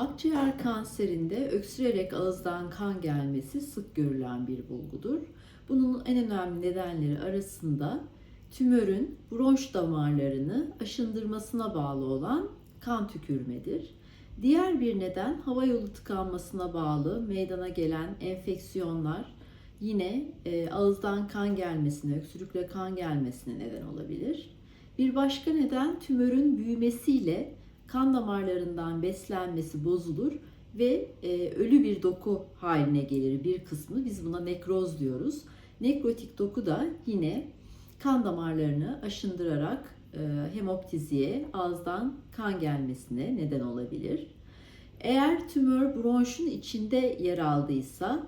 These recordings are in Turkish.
Akciğer kanserinde öksürerek ağızdan kan gelmesi sık görülen bir bulgudur. Bunun en önemli nedenleri arasında tümörün bronş damarlarını aşındırmasına bağlı olan kan tükürmedir. Diğer bir neden hava yolu tıkanmasına bağlı meydana gelen enfeksiyonlar yine e, ağızdan kan gelmesine, öksürükle kan gelmesine neden olabilir. Bir başka neden tümörün büyümesiyle kan damarlarından beslenmesi bozulur ve e, ölü bir doku haline gelir bir kısmı. Biz buna nekroz diyoruz. Nekrotik doku da yine kan damarlarını aşındırarak e, hemoptiziye, ağızdan kan gelmesine neden olabilir. Eğer tümör bronşun içinde yer aldıysa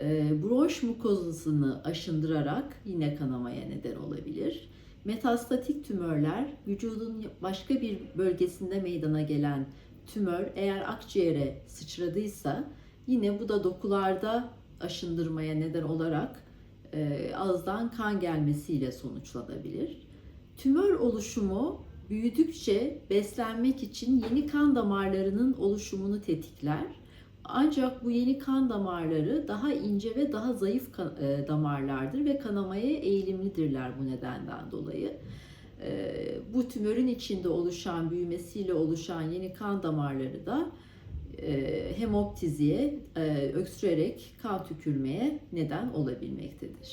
e, bronş mukozasını aşındırarak yine kanamaya neden olabilir. Metastatik tümörler vücudun başka bir bölgesinde meydana gelen tümör eğer akciğere sıçradıysa yine bu da dokularda aşındırmaya neden olarak e, ağızdan kan gelmesiyle sonuçlanabilir. Tümör oluşumu büyüdükçe beslenmek için yeni kan damarlarının oluşumunu tetikler. Ancak bu yeni kan damarları daha ince ve daha zayıf e, damarlardır ve kanamaya eğilimlidirler bu nedenden dolayı. E, Bu tümörün içinde oluşan, büyümesiyle oluşan yeni kan damarları da e, hemoptiziye, öksürerek kan tükürmeye neden olabilmektedir.